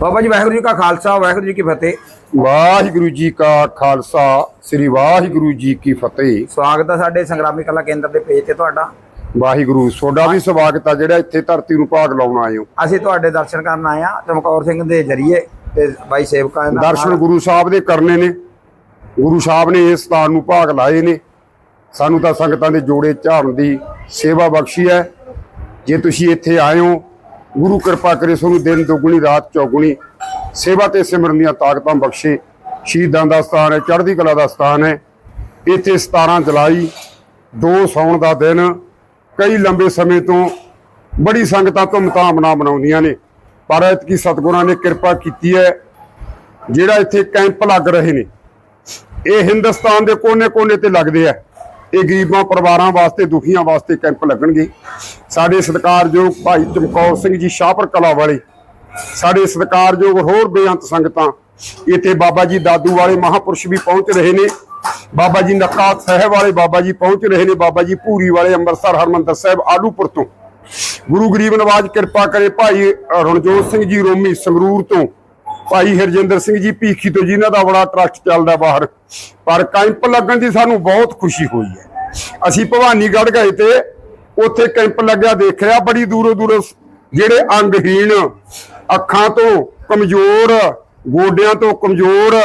ਬਾਬਾ ਜੀ ਵਾਹਿਗੁਰੂ ਜੀ ਕਾ ਖਾਲਸਾ ਵਾਹਿਗੁਰੂ ਜੀ ਕੀ ਫਤਿਹ। ਵਾਹਿਗੁਰੂ ਜੀ ਕਾ ਖਾਲਸਾ ਸ੍ਰੀ ਵਾਹਿਗੁਰੂ ਜੀ ਕੀ ਫਤਿਹ। ਸਵਾਗਤ ਹੈ ਸਾਡੇ ਸੰਗਰਾਮੀ ਕਲਾ ਕੇਂਦਰ ਦੇ ਪੇਜ ਤੇ ਤੁਹਾਡਾ। ਵਾਹਿਗੁਰੂ ਤੁਹਾਡਾ ਵੀ ਸਵਾਗਤ ਆ ਜਿਹੜਾ ਇੱਥੇ ਧਰਤੀ ਨੂੰ ਭਾਗ ਲਾਉਣ ਆਏ ਹੋ। ਅਸੀਂ ਤੁਹਾਡੇ ਦਰਸ਼ਨ ਕਰਨ ਆਏ ਆ ਚਮਕੌਰ ਸਿੰਘ ਦੇ ਜਰੀਏ ਤੇ ਬਾਈ ਸੇਵਕਾਂ ਦੇ ਨਾਲ- ਦਰਸ਼ਨ ਗੁਰੂ ਸਾਹਿਬ ਦੇ ਕਰਨੇ ਨੇ। ਗੁਰੂ ਸਾਹਿਬ ਨੇ ਇਸ ਸਥਾਨ ਨੂੰ ਭਾਗ ਲਾਏ ਨੇ। ਸਾਨੂੰ ਤਾਂ ਸੰਗਤਾਂ ਦੇ ਜੋੜੇ ਝਾੜਨ ਦੀ ਸੇਵਾ ਬਖਸ਼ੀ ਹੈ। ਜੇ ਤੁਸੀਂ ਇੱਥੇ ਆਏ ਹੋ ਗੁਰੂ ਕਿਰਪਾ ਕਰੇ ਸਾਨੂੰ ਦਿਨ ਦੁਗਣੀ, ਰਾਤ ਚੌਗੁਣੀ, ਸੇਵਾ ਤੇ ਸਿਮਰਨ ਦੀਆਂ ਤਾਕਤਾਂ ਬਖਸ਼ੇ। ਸ਼ਹੀਦਾਂ ਦਾ ਸਥਾਨ ਹੈ, ਚੜ੍ਹਦੀ ਕਲਾ ਦਾ ਸਥਾਨ ਹੈ। ਇੱਥੇ 17 ਜੁਲਾਈ 2 ਸੌਣ ਦਾ ਦਿਨ। ਕਈ ਲੰਬੇ ਸਮੇਂ ਤੋਂ ਬੜੀ ਸੰਗਤਾਂ ਧੂਮਧਾਮ ਨਾਲ ਮਨਾਉਂਦੀਆਂ ਨੇ। ਪਰ ਐਤਕੀ ਸਤਿਗੁਰਾਂ ਨੇ ਕਿਰਪਾ ਕੀਤੀ ਹੈ, ਜਿਹੜਾ ਇੱਥੇ ਕੈਂਪ ਲੱਗ ਰਹੇ ਨੇ। ਇਹ ਹਿੰਦੁਸਤਾਨ ਦੇ ਕੋਨੇ-ਕੋਨੇ ਤੇ ਲੱਗਦੇ ਆ। ਇਹ ਗਰੀਬਾਂ ਪਰਿਵਾਰਾਂ ਵਾਸਤੇ, ਦੁਖੀਆਂ ਵਾਸਤੇ ਕੈਂਪ ਲੱਗਣਗੇ। ਸਾਡੇ ਸਤਿਕਾਰਯੋਗ ਭਾਈ ਚਮਕੌਰ ਸਿੰਘ ਜੀ ਸ਼ਾਹਪੁਰ ਕਲਾ ਵਾਲੇ, ਸਾਡੇ ਸਤਿਕਾਰਯੋਗ ਹੋਰ ਬੇਅੰਤ ਸੰਗਤਾਂ, ਇੱਥੇ ਬਾਬਾ ਜੀ ਦਾਦੂ ਵਾਲੇ ਮਹਾਪੁਰਸ਼ ਵੀ ਪਹੁੰਚ ਰਹੇ ਨੇ, ਬਾਬਾ ਜੀ ਨੱਕਾ ਸਾਹਿਬ ਵਾਲੇ ਬਾਬਾ ਜੀ ਪਹੁੰਚ ਰਹੇ ਨੇ, ਬਾਬਾ ਜੀ ਭੂਰੀ ਵਾਲੇ ਅੰਮ੍ਰਿਤਸਰ ਹਰਮੰਦਰ ਸਾਹਿਬ ਆਲੂਪੁਰ ਤੋਂ। ਗੁਰੂ ਗਰੀਬ ਨਵਾਜ ਕਿਰਪਾ ਕਰੇ ਭਾਈ ਰਣਜੋਤ ਸਿੰਘ ਜੀ ਰੋਮੀ ਸੰਗਰੂਰ ਤੋਂ ਭਾਈ ਹਰਜਿੰਦਰ ਸਿੰਘ ਜੀ ਭੀਖੀ ਤੋਂ ਜਿਨ੍ਹਾਂ ਦਾ ਬੜਾ ਟਰਸਟ ਚੱਲਦਾ ਬਾਹਰ। ਪਰ ਕੈਂਪ ਲੱਗਣ ਦੀ ਸਾਨੂੰ ਬਹੁਤ ਖੁਸ਼ੀ ਹੋਈ ਹੈ। ਅਸੀਂ ਭਵਾਨੀਗੜ੍ਹ ਗਏ ਤੇ ਉੱਥੇ ਕੈਂਪ ਲੱਗਿਆ, ਦੇਖਿਆ, ਬੜੀ ਦੂਰੋਂ ਦੂਰੋਂ ਜਿਹੜੇ ਅੰਗਹੀਣ, ਅੱਖਾਂ ਤੋਂ ਕਮਜ਼ੋਰ, ਗੋਡਿਆਂ ਤੋਂ ਕਮਜ਼ੋਰ,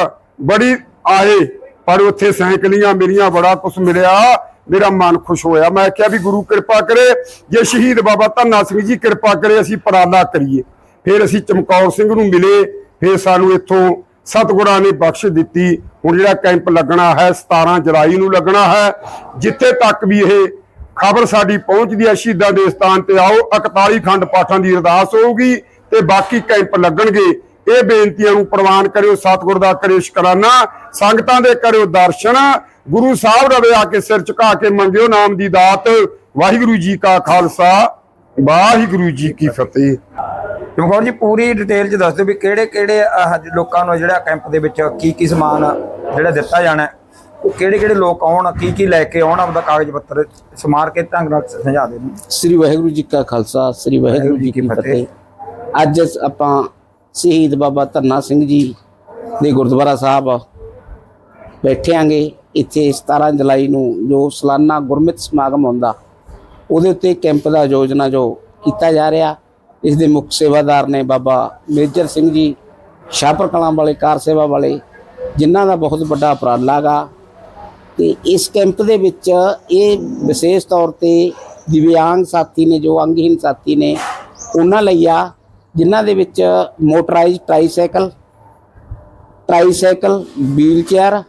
ਬੜੀ ਆਏ, ਪਰ ਉੱਥੇ ਸਾਈਕਲੀਆਂ ਮੇਰੀਆਂ ਬੜਾ ਕੁਝ ਮਿਲਿਆ, ਮੇਰਾ ਮਨ ਖੁਸ਼ ਹੋਇਆ। ਮੈਂ ਕਿਹਾ ਵੀ ਗੁਰੂ ਕਿਰਪਾ ਕਰੇ, ਜੇ ਸ਼ਹੀਦ ਬਾਬਾ ਧੰਨਾ ਸਿੰਘ ਜੀ ਕਿਰਪਾ ਕਰੇ, ਅਸੀਂ ਪਰਾਲਾ ਕਰੀਏ। ਫਿਰ ਅਸੀਂ ਚਮਕੌਰ ਸਿੰਘ ਨੂੰ ਮਿਲੇ। ਫਿਰ ਸਾਨੂੰ ਇੱਥੋਂ ਸਤਿਗੁਰਾਂ ਨੇ ਬਖਸ਼ ਦਿੱਤੀ। ਹੁਣ ਜਿਹੜਾ ਕੈਂਪ ਲੱਗਣਾ ਹੈ 17 ਜੁਲਾਈ ਨੂੰ ਲੱਗਣਾ ਹੈ, ਜਿੱਥੇ ਤੱਕ ਵੀ ਇਹ ਖਬਰ ਸਾਡੀ ਪਹੁੰਚਦੀ ਹੈ, ਸ਼ਹੀਦਾਂ ਦੇ ਸਥਾਨ ਤੇ ਆਓ 41 ਖੰਡ ਪਾਠਾਂ ਦੀ ਅਰਦਾਸ ਹੋਊਗੀ ਤੇ ਬਾਕੀ ਕੈਂਪ ਲੱਗਣਗੇ। ਇਹ ਬੇਨਤੀਆਂ ਨੂੰ ਪ੍ਰਵਾਨ ਕਰਿਓ, ਸਤਿਗੁਰ ਦਾ ਕਰਿਓ ਸ਼ੁਕਰਾਨਾ, ਸੰਗਤਾਂ ਦੇ ਕਰਿਓ ਦਰਸ਼ਨ। ਗੁਰੂ ਸਾਹਿਬ ਰਵੇ ਆ ਕੇ ਸਿਰ ਝੁਕਾ ਕੇ ਮੰਗਿਓ ਨਾਮ ਦੀ ਦਾਤ। ਵਾਹਿਗੁਰੂ ਜੀ ਕਾ ਖਾਲਸਾ, ਵਾਹਿਗੁਰੂ ਜੀ ਕੀ ਫਤਿਹ। ਚਮਕੌਰ ਜੀ ਪੂਰੀ ਡਿਟੇਲ ਚ ਦੱਸ ਦਿਓ ਵੀ ਕਿਹੜੇ ਕਿਹੜੇ ਲੋਕਾਂ ਨੂੰ ਜਿਹੜਾ ਕੈਂਪ ਦੇ ਵਿੱਚ ਕੀ ਕੀ ਸਮਾਨ ਜਿਹੜਾ ਦਿੱਤਾ ਜਾਣਾ ਉਹ ਕਿਹੜੇ ਕਿਹੜੇ ਲੋਕ ਆਉਣ ਕੀ ਕੀ ਲੈ ਕੇ ਆਉਣ ਆਪਦਾ ਕਾਗਜ਼ ਪੱਤਰ ਸਮਾਰ ਕੇ ਢੰਗ ਨਾਲ ਸਮਝਾ ਦੇ ਸ੍ਰੀ ਵਾਹਿਗੁਰੂ ਜੀ ਕਾ ਖਾਲਸਾ ਸ੍ਰੀ ਵਾਹਿਗੁਰੂ ਜੀ ਕੀ ਫਤਿਹ। ਅੱਜ ਆਪਾਂ ਸ਼ਹੀਦ ਬਾਬਾ ਧੰਨਾ ਸਿੰਘ ਜੀ ਦੇ ਗੁਰਦੁਆਰਾ ਸਾਹਿਬ ਬੈਠੇ ਆਂਗੇ ਇੱਥੇ 17 ਜੁਲਾਈ ਨੂੰ ਜੋ ਸਾਲਾਨਾ ਗੁਰਮਤਿ ਸਮਾਗਮ ਹੁੰਦਾ ਉਹਦੇ ਉੱਤੇ ਕੈਂਪ ਦਾ ਯੋਜਨਾ ਜੋ ਕੀਤਾ ਜਾ ਰਿਹਾ। ਇਸ ਦੇ ਮੁੱਖ ਸੇਵਾਦਾਰ ਨੇ ਬਾਬਾ ਮੇਜਰ ਸਿੰਘ ਜੀ, ਸ਼ਾਹਪੁਰ ਕਲਾਂ ਵਾਲੇ, ਕਾਰ ਸੇਵਾ ਵਾਲੇ, ਜਿਨ੍ਹਾਂ ਦਾ ਬਹੁਤ ਵੱਡਾ ਉਪਰਾਲਾ ਗਾ ਤੇ ਇਸ ਕੈਂਪ ਦੇ ਵਿੱਚ ਇਹ ਵਿਸ਼ੇਸ਼ ਤੌਰ ਤੇ ਦਿਵਿਆਂਗ ਸਾਥੀ ਨੇ, ਜੋ ਅੰਗਹੀਨ ਸਾਥੀ ਨੇ, ਉਹਨਾਂ ਲਈ ਆ, ਜਿਨ੍ਹਾਂ ਦੇ ਵਿੱਚ ਮੋਟਰਾਈਜ਼ ਟ੍ਰਾਈਸਾਈਕਲ ਟ੍ਰਾਈਸਾਈਕਲ, ਵੀਲਚੇਅਰ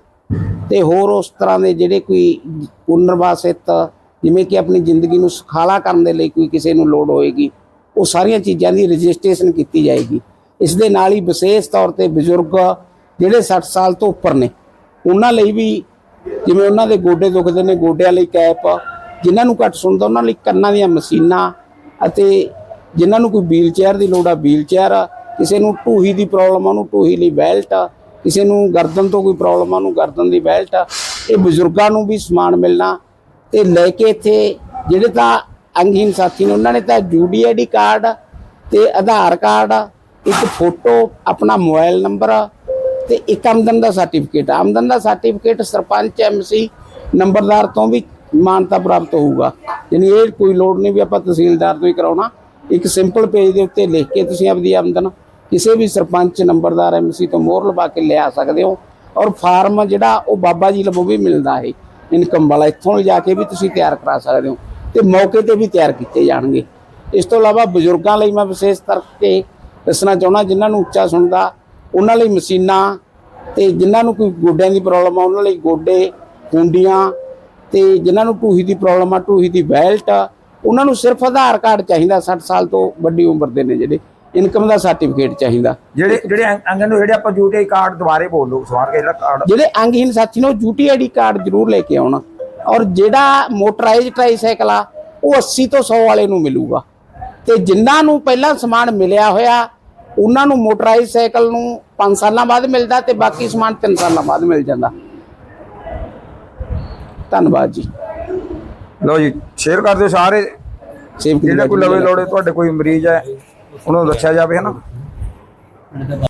ਤੇ ਹੋਰ ਉਸ ਤਰ੍ਹਾਂ ਦੇ ਜਿਹੜੇ ਕੋਈ ਪੁਨਰਵਾਸਿਤ, ਜਿਵੇਂ ਕਿ ਆਪਣੀ ਜ਼ਿੰਦਗੀ ਨੂੰ ਸੁਖਾਲਾ ਕਰਨ ਦੇ ਲਈ ਕੋਈ ਕਿਸੇ ਨੂੰ ਲੋੜ ਹੋਏਗੀ ਉਹ ਸਾਰੀਆਂ ਚੀਜ਼ਾਂ ਦੀ ਰਜਿਸਟ੍ਰੇਸ਼ਨ ਕੀਤੀ ਜਾਏਗੀ। ਇਸ ਦੇ ਨਾਲ ਹੀ ਵਿਸ਼ੇਸ਼ ਤੌਰ ਤੇ ਬਜ਼ੁਰਗ ਜਿਹੜੇ 60 ਸਾਲ ਤੋਂ ਉੱਪਰ ਨੇ, ਉਹਨਾਂ ਲਈ ਵੀ ਜਿਵੇਂ ਉਹਨਾਂ ਦੇ ਗੋਡੇ ਦੁਖਦੇ ਨੇ, ਗੋਡਿਆਂ ਲਈ ਕੈਪ, ਜਿਨ੍ਹਾਂ ਨੂੰ ਘੱਟ ਸੁਣਦਾ, ਉਹਨਾਂ ਲਈ ਕੰਨਾਂ ਦੀਆਂ ਮਸ਼ੀਨਾਂ ਅਤੇ ਜਿਨ੍ਹਾਂ ਨੂੰ ਕੋਈ ਵੀਲਚੇਅਰ ਦੀ ਲੋੜ ਆ, ਵੀਲਚੇਅਰ ਕਿਸੇ ਨੂੰ ਟੂਹੀ ਦੀ ਪ੍ਰੋਬਲਮ ਆ, ਉਹਨੂੰ ਟੂਹੀ ਲਈ ਬੈਲਟ ਕਿਸੇ ਨੂੰ ਗਰਦਨ ਤੋਂ ਕੋਈ ਪ੍ਰੋਬਲਮ ਆ, ਉਹਨੂੰ ਗਰਦਨ ਦੀ ਬੈਲਟ ਇਹ ਬਜ਼ੁਰਗਾਂ ਨੂੰ ਵੀ ਸਮਾਨ ਮਿਲਣਾ ਤੇ ਲੈ ਕੇ ਇੱਥੇ ਜਿਹੜੇ ਤਾਂ ਅੰਗਹੀਨ ਸਾਥੀ ਨੇ। ਉਹਨਾਂ ਨੇ ਤਾਂ ਯੂਡੀਆਈਡੀ ਕਾਰਡ ਤੇ ਆਧਾਰ ਕਾਰਡ, ਇੱਕ ਫੋਟੋ, ਆਪਣਾ ਮੋਬਾਈਲ ਨੰਬਰ ਤੇ ਇੱਕ ਆਮਦਨ ਦਾ ਸਰਟੀਫਿਕੇਟ। ਆਮਦਨ ਦਾ ਸਰਟੀਫਿਕੇਟ ਸਰਪੰਚ ਐਮਸੀ ਨੰਬਰਦਾਰ ਤੋਂ ਵੀ ਮਾਨਤਾ ਪ੍ਰਾਪਤ ਹੋਊਗਾ। ਯਾਨੀ ਇਹ ਕੋਈ ਲੋੜ ਨਹੀਂ ਵੀ ਆਪਾਂ ਤਹਿਸੀਲਦਾਰ ਤੋਂ ਹੀ ਕਰਾਉਣਾ। ਇੱਕ ਸਿੰਪਲ ਪੇਜ ਦੇ ਉੱਤੇ ਲਿਖ ਕੇ ਤੁਸੀਂ ਆਪਦੀ ਆਮਦਨ ਕਿਸੇ ਵੀ ਸਰਪੰਚ, ਨੰਬਰਦਾਰ ਐਮਸੀ ਤੋਂ ਮੋਹਰ ਲਵਾ ਕੇ ਲਿਆ ਸਕਦੇ ਹੋ। ਔਰ ਫਾਰਮ ਜਿਹੜਾ ਉਹ ਬਾਬਾ ਜੀ ਲਵੋ ਵੀ ਮਿਲਦਾ ਹੈ। ਇਨਕਮ ਵਾਲਾ ਇੱਥੋਂ ਲਿਜਾ ਕੇ ਵੀ ਤੁਸੀਂ ਤਿਆਰ ਕਰਾ ਸਕਦੇ ਹੋ। ਤੇ ਮੌਕੇ ਤੇ ਵੀ ਤਿਆਰ ਕੀਤੇ ਜਾਣਗੇ। ਇਸ ਤੋਂ ਇਲਾਵਾ ਬਜ਼ੁਰਗਾਂ ਲਈ ਮੈਂ ਵਿਸ਼ੇਸ਼ ਕਰਕੇ ਦੱਸਣਾ ਚਾਹੁੰਦਾ ਜਿਨ੍ਹਾਂ ਨੂੰ ਉੱਚਾ ਸੁਣਦਾ ਉਹਨਾਂ ਲਈ ਮਸ਼ੀਨਾਂ ਤੇ ਜਿਨ੍ਹਾਂ ਨੂੰ ਕੋਈ ਗੋਡਿਆਂ ਦੀ ਪ੍ਰੋਬਲਮ ਆ ਉਹਨਾਂ ਲਈ ਗੋਡੇ ਕੁੰਡੀਆਂ ਤੇ ਜਿਨ੍ਹਾਂ ਨੂੰ ਢੂਹੀ ਦੀ ਪ੍ਰੋਬਲਮ ਆ ਢੂਹੀ ਦੀ ਬੈਲਟ ਉਹਨਾਂ ਨੂੰ ਸਿਰਫ ਆਧਾਰ ਕਾਰਡ ਚਾਹੀਦਾ 60 ਸਾਲ ਤੋਂ ਵੱਡੀ ਉਮਰ ਦੇ ਨੇ ਜਿਹੜੇ ਇਨਕਮ ਦਾ ਸਰਟੀਫਿਕੇਟ ਚਾਹੀਦਾ। ਜਿਹੜੇ ਜਿਹੜੇ ਅੰਗ- ਅੰਗਨ ਨੂੰ ਜਿਹੜੇ ਆਪਾਂ ਯੂਟੀ ਕਾਰਡ ਦੁਬਾਰੇ ਬੋਲ ਲਓ ਸਮਾਰ ਕੇ ਜਿਹੜਾ ਕਾਰਡ ਜਿਹੜੇ ਅੰਗਹੀਨ ਸਾਥੀ ਨੇ ਉਹ ਯੂਟੀ ਆਈਡੀ ਕਾਰਡ ਜ਼ਰੂਰ ਲੈ ਕੇ ਆਉਣਾ। ਔਰ ਜਿਹੜਾ ਮੋਟਰਾਈਜ਼ ਟ੍ਰਾਈਸਾਈਕਲ ਆ ਉਹ 80 ਤੋਂ 100 ਵਾਲੇ ਨੂੰ ਮਿਲੂਗਾ। ਤੇ ਜਿਨ੍ਹਾਂ ਨੂੰ ਪਹਿਲਾਂ ਸਮਾਨ ਮਿਲਿਆ ਹੋਇਆ ਉਹਨਾਂ ਨੂੰ ਮੋਟਰਾਈਜ਼ ਸਾਈਕਲ ਨੂੰ 5 ਸਾਲਾਂ ਬਾਅਦ ਮਿਲਦਾ ਤੇ ਬਾਕੀ ਸਮਾਨ 3 ਸਾਲਾਂ ਬਾਅਦ ਮਿਲ ਜਾਂਦਾ। ਧੰਨਵਾਦ ਜੀ। ਲਓ ਜੀ ਸ਼ੇਅਰ ਕਰ ਦਿਓ ਸਾਰੇ ਜਿਹੜੇ ਕੋਈ ਲਵੇ ਲੋੜੇ ਤੁਹਾਡੇ ਕੋਈ ਮਰੀਜ਼ ਹੈ ਉਹਨੂੰ ਦੱਸਿਆ ਜਾਵੇ ਹਨਾ?